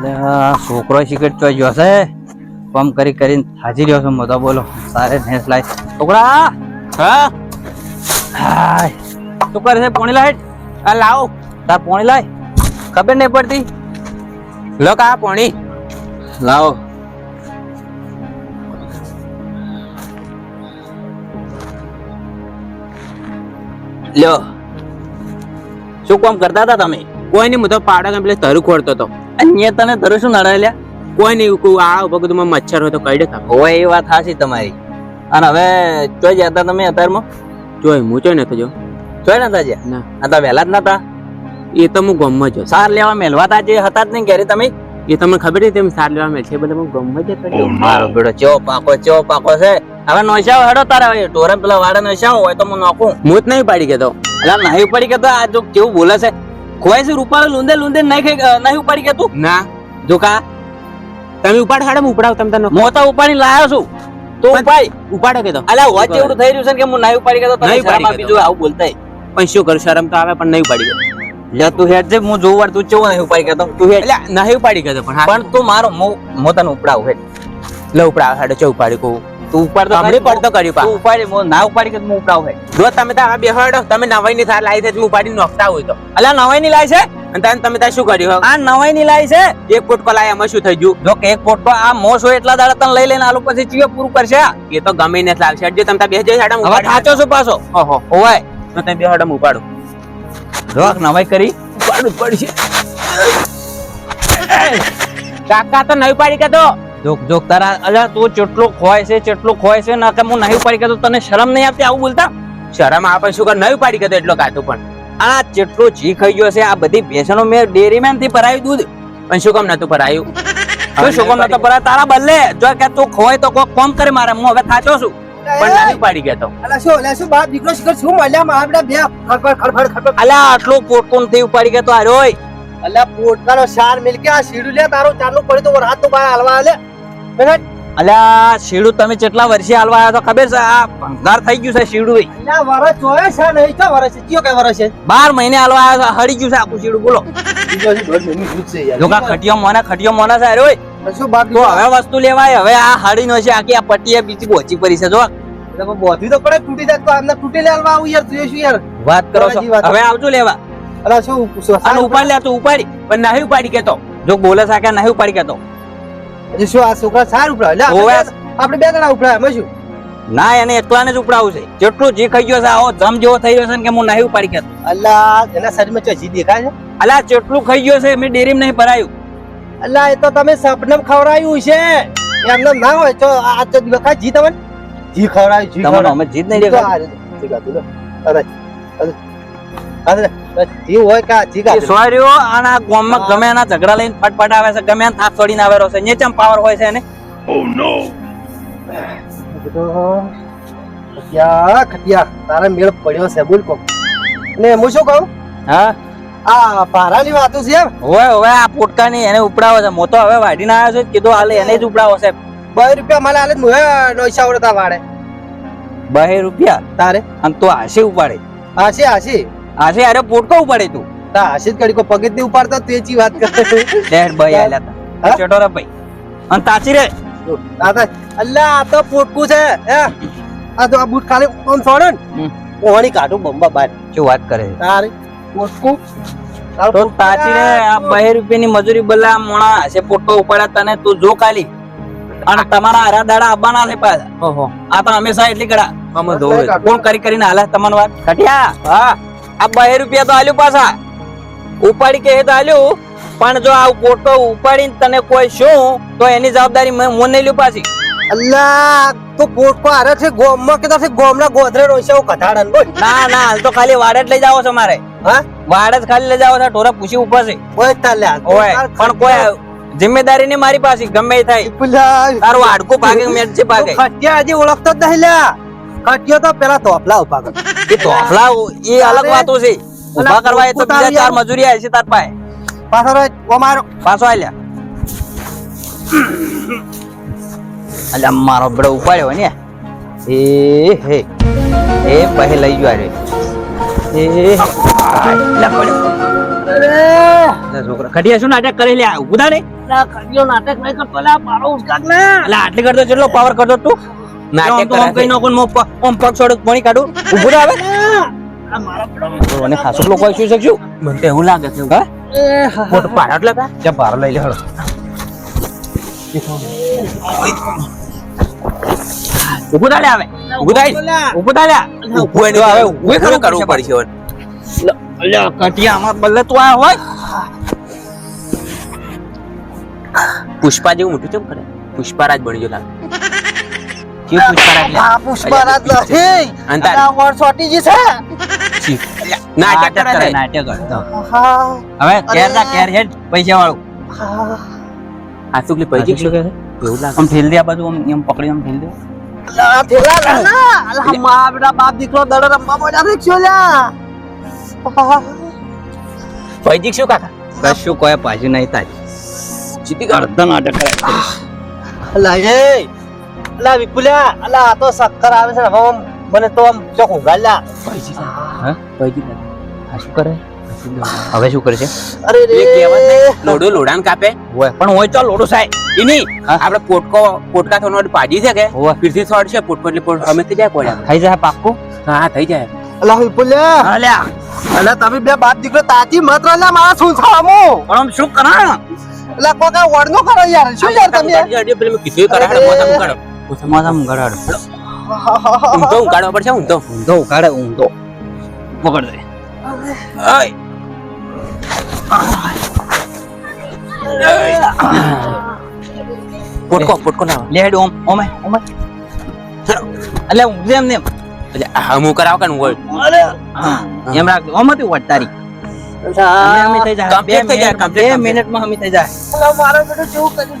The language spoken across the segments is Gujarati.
એટલે છોકરો સિગરેટ તો ગયો છે. કામ કરી કરીને હાજી રહ્યો છું મોટો બોલો. સારે ભેંસ લાય. છોકરા! હા? હાય. શું કરે છે પોણી લાઈટ આ લાવો. તાર પોણી લાય. ખબર નહીં પડતી? લો કા પોણી. લાવો. લ્યો. શું કામ કરતા હતા તમે? કોઈ નહીં હું તો પાડા પેલે તરુ ખોડતો હતો. અહીંયા તને તરુ શું નડે લ્યા કોઈ નહીં આ ઊભો કીધું મચ્છર હોય તો કઈ દેતા હોય એ વાત હાસી તમારી. અને હવે ચોઈ જતા તમે અત્યારમાં? જોઈ હું ચોઈ નતો જો. ચોઈ નતા જે ના. આ તો વહેલા જ નતા. એ તો હું ગમમાં જ સાર લેવા મેલવાતા જે હતા જ નહીં ઘરે તમે? એ તમને ખબર છે તેમ સાર લેવા મેલ છે બધા હું ગમમાં જ હતો. મારો બેડો ચેવો પાકો ચેવો પાકો છે. હવે નોશાવ હેડો તારે હવે. ઢોરે પેલા વાળા નોશાવ હોય તો હું નોખું. હું જ નહીં પાડી ગયો એટલે નહીં પડી ગયો તો આ જો કેવું બોલે છે. ખોવાય છે રૂપાળો લુંદે લુંદે નહીં નહીં ઉપાડી કે તું? ના. જો કા તમે ઉપાડ હાડે હું ઉપડાવ તમે તને. મોતા ઉપાડી લાયો છું. તો ઉપાય ઉપાડો. કે તો. અલ્યા વચ્ચે એવું થઈ રહ્યું છે કે હું નહીં ઉપાડી કે તો તમે શરમ ઉપાડી આપી જો આવું બોલતા પણ શું કરું શરમ તો આવે પણ નહીં ઉપાડી કે લે તું હેડ જે હું જોઉં વાર તું ચેવો નહીં ઉપાડી કે તો. હેડ. નહીં ઉપાડી ગયો પણ પણ તું મારો મો હું તને ઉપડાવ હેડ. લે ઉપડાવ હાડે ચો ઉપાડી કહું તું ઉપાડ તો હમણાં પડતો કર્યું પા. ઉપાડી હું ના ઉપાડી કે હું ઉપડાવું હેડ જો તમે તો આ બેહાડો તમે નવાઈ ની થાર લાવી છે હું ઉપાડી નોખતા હોય તો. અલ્યા નવાઈ ની લાય છે? અને તમે તમે ત્યાં શું કર્યું આ નવાઈ ની લાય છે? એક પોટકો લાયા એમાં શું થઈ ગયું? જો કે એક પોટકો આ મોસ હોય એટલા દાડા તને લઈ લઈને આલુ પછી ચીવે પૂરું કરશે એ તો ગમે ને લાવશે તમે ત્યાં બેસજો હાડમ હવે થાચો છું પાછો. ઓહો. ઓવાય તો તમે બેહાડમ ઉપાડો. જો નવાઈ કરી. ઉપાડું પડશે. કાકા તો નવી પાડી કે તો? જોક જોક તારા અલ્યા તું ચેટલો ખોય છે ચેટલો ખોય છે ના કે હું નહીં પડી કે તને શરમ નહીં આપતી આવું બોલતા? શરમ આપે શું કર નહીં પાડી કે તો એટલો કાતું પણ. આ ચેટલો જી ખાઈ ગયો છે આ બધી ભેંસનો મેં ડેરીમેનથી ભરાયું દૂધ. પણ શું કામ નતું ભરાયું? તું શું કામ નતો ભરાય? તારા બદલે જો કે તું ખોય તો કોક કોમ કરે મારે હું હવે થાચો છું. પણ નહીં પાડી ગયો અલા શું અલા શું બાપ દીકરો શિખર શું મળ્યા મારા બે ખડફડ ખડફડ ખડફડ અલ્યા આટલું પોટકોનથી ઉપાડી ગયો તો આ રોય અલા પોટકાનો સાર મિલકે આ સીડું લે તારો ચાલુ પડી તો રાત તો બાર હાલવા આલે અલ્યા શીડું તમે કેટલા વર્ષે હાલવા આવ્યા તો ખબર છે આ ભંગાર થઈ ગયું છે શીડું ભાઈ. વરસ જોયે છે નહીં ક્યાં વરસ છે? કયો કઈ વરસ છે? બાર મહિને હાલવા આવ્યા હળી ગયું છે આખું શીડું બોલો. બીજો છે દોઢ મહિનું દૂધ છે યાર. જો કા ખટિયો મોને ખટિયો મોને છે અરે ઓય. શું બાપ તો હવે વસ્તુ લેવાય હવે આ હળી નો છે આખી આ પટ્ટી બીજી ઓછી પડી છે જો. બોધી તો પડે તૂટી જાય તો આમને તૂટી લે હાલવા આવું યાર તું શું યાર. વાત કરો છો. હવે આવજો લેવા. અલા શું ઉપાડી લે તું ઉપાડી. પણ નહીં ઉપાડી કેતો. જો બોલે છે કે નહીં ઉપાડી કેતો. શું આ છોકરા સારું ઉપડા લે ઓવે. આપણે બે જણા ઉપડા એમાં શું ના એને એકલાને જ ઉપડાવું છે. જેટલું જી ખાઈ ગયો છે આવો જમ જેવો થઈ ગયો છે ને કે હું નહીં ઉપાડી કેતો અલ્લા એના શરીરમાં જી દેખાય છે? અલા જેટલું ખાઈ ગયો છે મેં ડેરીમાં નહીં ભરાયું. અલ્લા એ તો તમે સપનમ ખવડાયું છે. એમને ના હોય તો આ તો દેખાય જી તમને? જી ખવડાયું જી તમને અમે જીત નહીં દેખાય આ રીતે. સોર્યો આના ગામમાં ગમે એના ઝઘડા લઈને ફટફટ આવે છે ગમે થાપ છોડીને આવેલો છે. ને પાવર હોય છે એને. તો ખટિયા ખટિયા. તારા મેળ પડ્યો છે બોલ કોક. ને હું શું કહું? હા? આ પારાની વાતો છે એમ? હવે હવે આ પોટકાની એને ઉપડાવે છે. મોતો હવે વાઢીને આવ્યો છે કીધું હાલે એને જ ઉપડાવો છે. બે રૂપિયા મને હાલે મુહે નોઈસા વડતા વાડે બે રૂપિયા? તારે? અને તું આશી ઉપાડે. હાસી હાસી આશી અરે પોટકો ઉપાડે તું. તા હાસી જ કડી કો પગતની ઉપાડતા તું વાત કરે. ડેડ ભાઈ આલા તા? ચટોરા ભાઈ. અન તાચી રે. આ તો અલ્લા આ તો પોટકું છે હે? આ તો આ બૂટ ખાલી ઓન છોડે ને. ઓહણી કાઢું બંબા બાર. શું વાત કરે તારે પોટકું તો તાચી રે આ બે રૂપિયાની મજૂરી બલા મોણા હશે પોટકો ઉપાડ્યા તને તું જો કાલી અને તમારા હરા દાડા આવવાના છે પાછા. ઓહો. આ તો હંમેશા એટલી કડા અમે ધોવે કોણ કરી કરીને હાલે તમને વાત? ખટિયા હા. આ બે રૂપિયા તો આલ્યું પાછા. ઉપાડી કે તો આલ્યું. પણ જો આ પોટકો ઉપાડીને તને કોઈ શું તો એની જવાબદારી મને નહીં લ્યું પાછી. અલ્લા તો પોટકો આરે છે ગોમમાં કે છે ગોમના ગોધરે રોઈસે હું કથાડન બોલ. ના ના હાલ તો ખાલી વાડ જ લઈ જાવ છો મારે. હા? વાડ જ ખાલી લઈ જાવ છો ઢોરા પૂછી ઉપર છે. ઓય તાલે ઓય પણ કોઈ જિમ્મેદારી નહીં મારી પાસે ગમે થાય. તારું હાડકું ભાગે મેચ છે ભાગે. હજી ઓળખતો જ નહીં લ્યા. ખટિયો તો પેલા તોફલા ઊભા કર. એ તોફલા એ અલગ વાતો છે. ઊભા કરવા એ તો બીજા ચાર મજૂરી આવી છે તાર પાસે. પાછો રોય ઓમારો પાછો આલ્યા અલ્યા મારો બડો ઉપાડ્યો ને. એ હે. એ પહે લઈ ગયો રે એ છોકરા ખટિયા શું નાટક કરી લે ઊભા ને. નાટક નહીં કરતો મારો ઉસકાક ને એટલે આટલી કરતો જેટલો પાવર કરતો તું? નાટક કરે કઈ છે. નાખો ને મોં પગ છોડું પાણી કાઢું. ઊભું રહે આ મારા પેડો અને ખાસું લોકો શું શકશું? મને એવું લાગે છે. હા? એ હા મોટો પાડો એટલે લઈ લે હળો. એને કરવું પડશે. અલ્યા કટિયામાં તું આ હોય. પુષ્પા જેવું મોટું કેમ કરે? પુષ્પારાજ બની ગયો લાગે. જે પુષ્પરાજ લે. આ પુષ્પરાજ અને તાર- આ વર સોટીજી છે. નાટક કરે છે. નાટક કરે. હવે કેર જા કેર હેડ પૈસા વાળું આ શું પેલી પૈકી શું કહે છે? એવું લાગે. આમ ઠેલ દે આ બાજુ આમ એમ પકડી આમ ઠેલ દે લા. થેલા લા ના અલા મા બેટા બાપ દીકરો દડો રમવા મોજા દેખ્યો લ્યા. પૈકી શું કાકા? કશું કોઈ પાછું નહીં થાય. જીતી અડધા નાટક કરે અલા અલા વિપુલ્યા અલા આ તો શક્કર આવે છે ને હવે મને તો આમ ચોક ઉગાડ્યા હા? પૈકી આ શું કરે? હવે શું કરશે અરે રે. લોડો લોડાને કાપે. હોય. પણ હોય ચાલ લોડો સાહેબ. ઈ આપણે પોટકો પોટકા થોનો પાડી છે કે? હોય. ફીરથી થોડ છે પોટકો એટલે પોટ અમે થઈ જાય પડ્યા થઈ જાય પાક્કું? હા થઈ જાય. અલા વિપુલ્યા અલ્યા. અલા તમે બે બાપ દીકરો તાજી મત રહ્યા મારા શું થામો પણ આમ શું કરા અલા કોકા વડનો વડ કરો યાર. શું યાર તમે? અડી, પેલી કીધું કરા કરાવે, અરે. માથામાં ગરાડ ઊંધો ઉગાડવા પડશે ઊંધો. ઊંધો ઉકાળે ઊંધો. પકડ દે. પોટકો પોટકો લાવો. લે ઓમ ઓમે ઓમે. એટલે ઊંઘે એમ ને એટલે હમું કરાવો કે હું એમ રાખ ઓમાંથી વટ તારી. અમે અમે થઈ જાય. બે મિનિટમાં અમે થઈ જાય. મારો બેટો જેવું કર્યું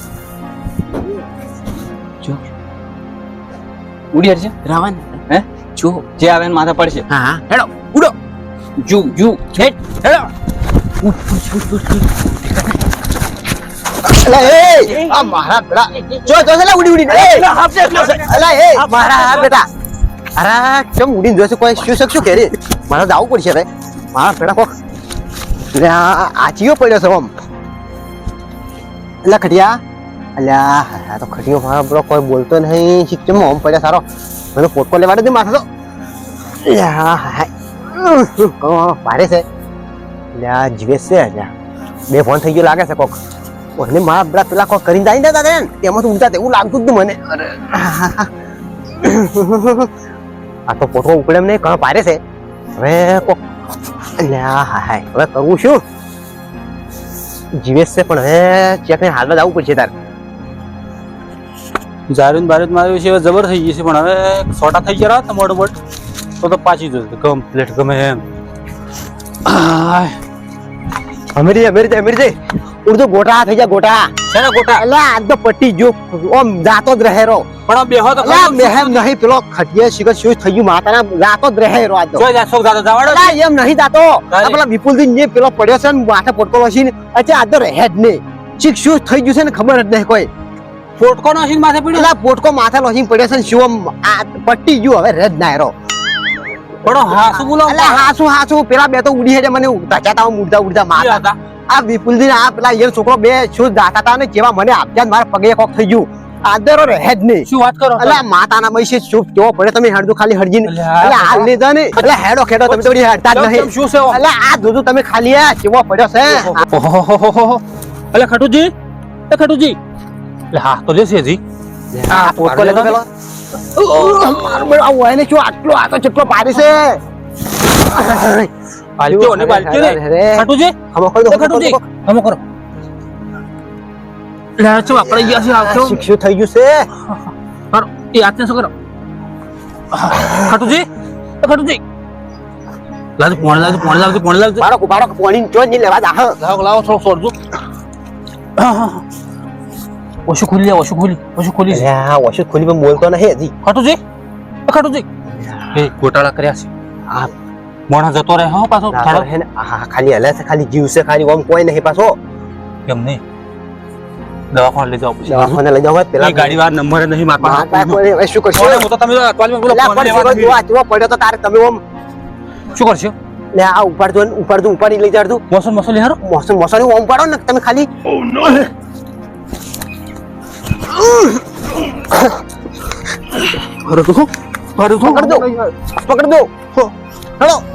ઉડી હરશે રાવણ. હે? જો જે આવે ને માથા પડશે. હા હા. હેડો ઉડો. જુ જુ હેડ. હેડો. અલા એ આ મારા બેટા. જો જો છે ઉડી ઉડી. એ. અલા એ મારા હાથ બેટા. અરે કેમ ઉડીને જોશે કોઈ શું શકશું કે રે મારે જવું પડશે રે મારા બેટા કોક. આ પડ્યો છે આમ. એટલે ખટિયા અલ્યા આ તો ખટીઓ મારા બ્રો કોઈ બોલતો નહીં. શીખજો મોમ પડ્યા સારો. મને પોટકો લેવા દે માથો તો. ભારે છે. અલ્યા, જીવેશ છે, અલ્યા. બે ફોન થઈ ગયો લાગે છે કોક. અને મારા બધા પેલા કોક કરીને જાય ને દાદા તેમાં તો ઉડતા એવું લાગતું હતું મને. અરે આ તો પોટકો ઉપડે એમ નહીં, ઘણો પાડે છે. હવે કોક, અલ્યા હા હાય. હવે કરવું શું જીવેશ છે, પણ હવે ચેક ને હાલમાં જવું પડશે તાર. જારું બારું માર્યું છે જબર થઈ ગઈ છે પણ હવે સોટા થઈ ગયા હતા મોટો મોટ તો તો પાછી જશે કમ્પ્લીટ ગમે એમ. અમીરી અમીરી અમીરી ઉડતું ગોટા થઈ ગયા ગોટા. શેના ગોટા? એટલે આજ તો પટ્ટી જો ઓમ જાતો જ રહે રહો પણ આ બેહો તો એટલે મેહેમ નહીં પેલો ખટીએ શિખર શું થઈ ગયું માતાના જાતો જ રહે રહો આજ તો. જો જા શોક દાદા જવાડો અલા, એમ નહીં જાતો. પેલા વિપુલજી ને પેલો પડ્યો છે ને માથે પોટકો લસીને અચ્છા આ તો રહે જ નહીં. શિક શું થઈ ગયું છે ને ખબર જ નહીં કોઈ. પોટકો નો માથે પડ્યો? પેલા પોટકો માથે લસીને પડ્યો છે શિવમ આ પટ્ટી ગયું હવે રદ ના રો પણ હાસુ બોલો અલા હાસુ હાસુ પેલા બે તો ઉડી હેડે મને ધચાતા ઉડતા ઉડતા માથા આ વિપુલજી આ પેલા યર છોકરો બે શું દાતા હતા ને જેવા મને આપ્યા મારા પગે કોક થઈ ગયું. આદરો રહે જ નહીં. શું વાત કરો? અલા માતાના મૈસે શું કેવો પડે તમે હેડજો ખાલી હડજી અલા હાલ લીધા ને એટલે હેડો ખેડો તમે તો હડતા જ નહીં. શું છે આમ? આ જોજો તમે ખાલી આ કેવો પડ્યો છે. ઓહોહોહોહો. અલે ખટુજી? એ ખટુજી એટલે હા તો લેશે હજી આ પોટકો લેતો પેલો મારું બેટું આ હોય ને શું આટલો આ તો ચેટલો પાડી છે બાલટીઓ ને બાલટીઓ ને. અરે, અરે. ખટુજી ખમો કરી દો, એ ખમો કરી ખટુજી દો. હમો કરો લે આ આપણે ગયા છે આવતો શિક્ષુ થઈ ગયું છે કરો એ હાથને શું કરો ખટુજી ખટુજી લાવજો પોણી લાવજો પોણી લાવજો પોણી લાવજો બાળક બાળક પોણી જો નહીં લેવા જા હા લાવો લાવો થોડો સોરજો ઓછું ખુલી લે ઓછું ખુલી ઓછું ખુલી છે અલ્યા ઓછું ખોલી પણ બોલતો નહીં હજી ખાટુજી ખાટુજી એ ગોટાળા કર્યા છે આ મોણા જતો રહે હા પાછો થાળો હે આ ખાલી હલે છે ખાલી જીવ છે ખાલી ઓમ કોઈ નહીં પાછો કેમ નહીં દવાખાને લઈ જાવ પછી દવાખાને લઈ જાવ પેલા ગાડી વાર નંબર નહીં માર મારા પાસે પાસે કોઈ નહીં. હવે શું કરશો હું તો તમે અઠવાડિયામાં બોલો ફોન લેવા જોવા પડ્યો તો તારે તમે ઓમ શું કરશો લે આ ઉપાડ દો ને, ઉપાડ લઈ જાડ તું મોસમ મસો લે હારો મોસમ મોસમ ઓમ પાડો ને તમે ખાલી પકડ દો. પકડ દો. હેલો.